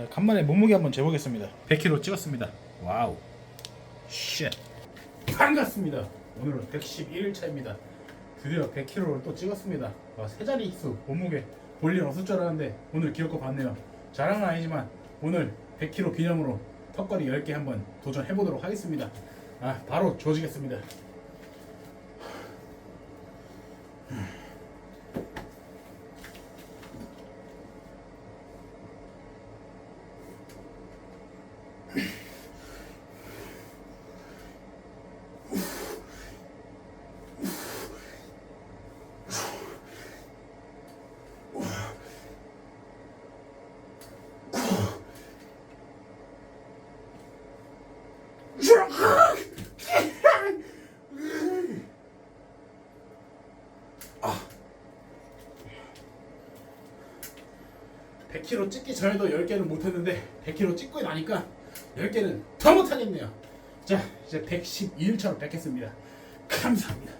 자, 간만에 몸무게 한번 재보겠습니다. 100kg 찍었습니다. 와우. 쉣. 반갑습니다. 오늘은 111일차입니다. 드디어 100kg를 또 찍었습니다. 와, 세 자리 익수 몸무게 볼 일 없을 줄 알았는데 오늘 기어코 봤네요. 자랑은 아니지만 오늘 100kg 기념으로 턱걸이 10개 한번 도전해 보도록 하겠습니다. 아, 바로 조지겠습니다. 100kg 찍기 전에도 10개는 못했는데 100kg 찍고 나니까 10개는 더 못하겠네요. 자, 이제 112일차로 뵙겠습니다. 감사합니다.